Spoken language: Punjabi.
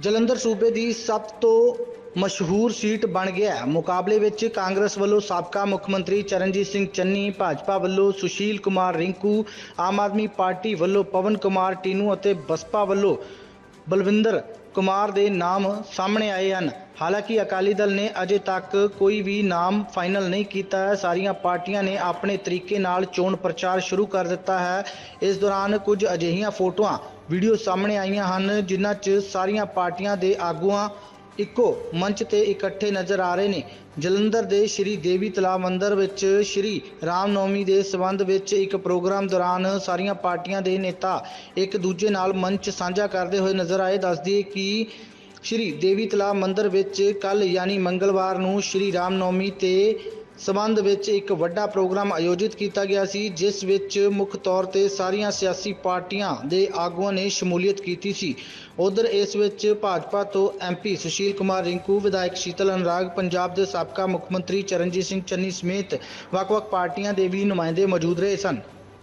ਜਲੰਧਰ ਸੂਬੇ ਦੀ ਸਭ ਤੋਂ ਮਸ਼ਹੂਰ ਸੀਟ ਬਣ ਗਿਆ ਹੈ। ਮੁਕਾਬਲੇ ਵਿੱਚ ਕਾਂਗਰਸ ਵੱਲੋਂ ਸਾਬਕਾ ਮੁੱਖ ਮੰਤਰੀ ਚਰਨਜੀਤ ਸਿੰਘ ਚੰਨੀ, ਭਾਜਪਾ ਵੱਲੋਂ ਸੁਸ਼ੀਲ ਕੁਮਾਰ ਰਿੰਕੂ, ਆਮ ਆਦਮੀ ਪਾਰਟੀ ਵੱਲੋਂ ਪਵਨ ਕੁਮਾਰ ਟੀਨੂ ਅਤੇ ਬਸਪਾ ਵੱਲੋਂ ਬਲਵਿੰਦਰ ਕੁਮਾਰ ਦੇ ਨਾਮ ਸਾਹਮਣੇ ਆਏ ਹਨ। ਹਾਲਾਂਕਿ ਅਕਾਲੀ ਦਲ ਨੇ ਅਜੇ ਤੱਕ ਕੋਈ ਵੀ ਨਾਮ ਫਾਈਨਲ ਨਹੀਂ ਕੀਤਾ ਹੈ। ਸਾਰੀਆਂ ਪਾਰਟੀਆਂ ਨੇ ਆਪਣੇ ਤਰੀਕੇ ਨਾਲ ਚੋਣ ਪ੍ਰਚਾਰ ਸ਼ੁਰੂ ਕਰ ਦਿੱਤਾ ਹੈ। ਇਸ ਦੌਰਾਨ ਕੁਝ ਅਜਿਹੀਆਂ ਫੋਟੋਆਂ, ਵੀਡੀਓ ਸਾਹਮਣੇ ਆਈਆਂ ਹਨ, ਜਿਨ੍ਹਾਂ 'ਚ ਸਾਰੀਆਂ ਪਾਰਟੀਆਂ ਦੇ ਆਗੂਆਂ ਇੱਕੋ ਮੰਚ ਤੇ ਇਕੱਠੇ ਨਜ਼ਰ ਆ ਰਹੇ ਨੇ। ਜਲੰਧਰ ਦੇ ਸ਼੍ਰੀ ਦੇਵੀ ਤਲਾਬ ਮੰਦਰ ਵਿੱਚ ਸ਼੍ਰੀ ਰਾਮਨੌਮੀ ਦੇ ਸਬੰਧ ਵਿੱਚ ਇੱਕ ਪ੍ਰੋਗਰਾਮ ਦੌਰਾਨ ਸਾਰੀਆਂ ਪਾਰਟੀਆਂ ਦੇ ਨੇਤਾ ਇੱਕ ਦੂਜੇ ਨਾਲ ਮੰਚ ਸਾਂਝਾ ਕਰਦੇ ਹੋਏ ਨਜ਼ਰ ਆਏ। ਦੱਸਦੀ ਕਿ ਸ਼੍ਰੀ ਦੇਵੀ ਤਲਾਬ ਮੰਦਰ ਵਿੱਚ ਕੱਲ ਯਾਨੀ ਮੰਗਲਵਾਰ ਨੂੰ ਸ਼੍ਰੀ ਰਾਮਨੌਮੀ ਤੇ ਸਬੰਧ ਵਿੱਚ ਇੱਕ ਵੱਡਾ ਪ੍ਰੋਗਰਾਮ ਆਯੋਜਿਤ ਕੀਤਾ ਗਿਆ ਸੀ, ਜਿਸ ਵਿੱਚ ਮੁੱਖ ਤੌਰ ਤੇ ਸਾਰੀਆਂ ਸਿਆਸੀ ਪਾਰਟੀਆਂ ਦੇ ਆਗੂਆਂ ਨੇ ਸ਼ਮੂਲੀਅਤ ਕੀਤੀ ਸੀ। ਉਧਰ ਇਸ ਵਿੱਚ ਭਾਜਪਾ ਤੋਂ ਐਮਪੀ ਸੁਸ਼ੀਲ ਕੁਮਾਰ ਰਿੰਕੂ, ਵਿਧਾਇਕ ਸ਼ੀਤਲ ਅਨੁਰਾਗ, ਪੰਜਾਬ ਦੇ ਸਾਬਕਾ ਮੁੱਖ ਮੰਤਰੀ ਚਰਨਜੀਤ ਸਿੰਘ ਚੰਨੀ ਸਮੇਤ ਵੱਖ-ਵੱਖ ਪਾਰਟੀਆਂ ਦੇ ਵੀ ਨੁਮਾਇੰਦੇ ਮੌਜੂਦ ਰਹੇ ਸਨ।